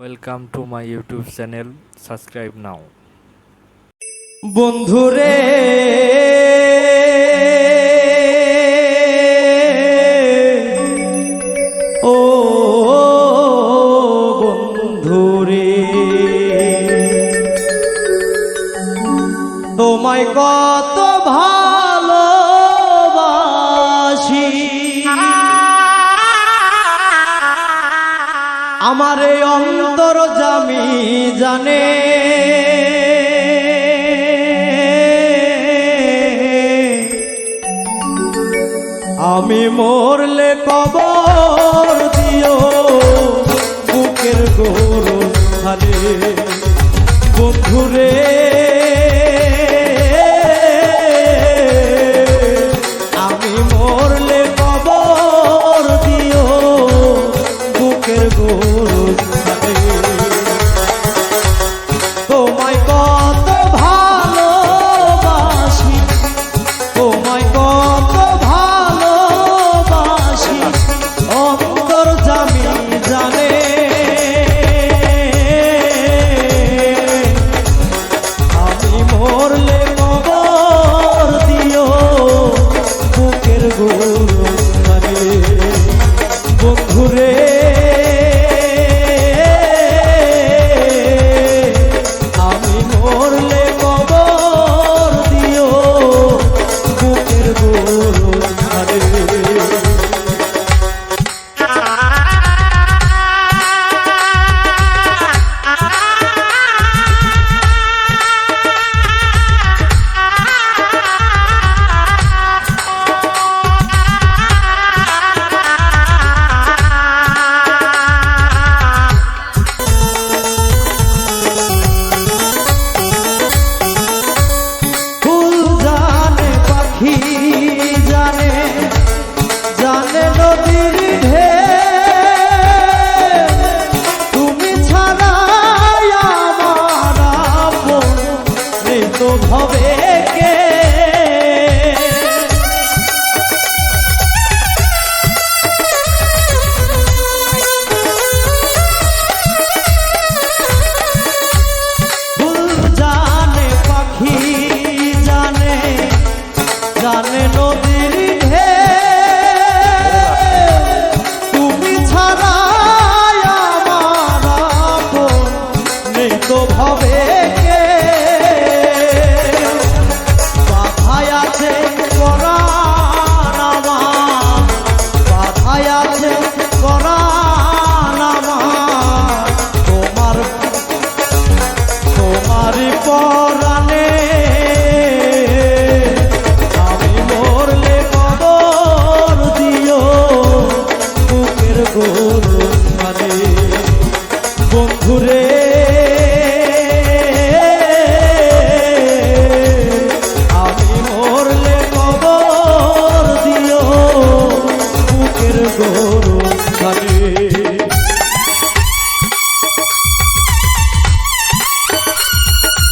Welcome to my YouTube channel subscribe নাও বন্ধুরে ও বন্ধুরে তোমায় কত ভালোবাসি আমার এই অন্তর জামি জানে। আমি মরলে কবর দিও বুকের গৌর স্থানে বন্ধুরে হবে কে?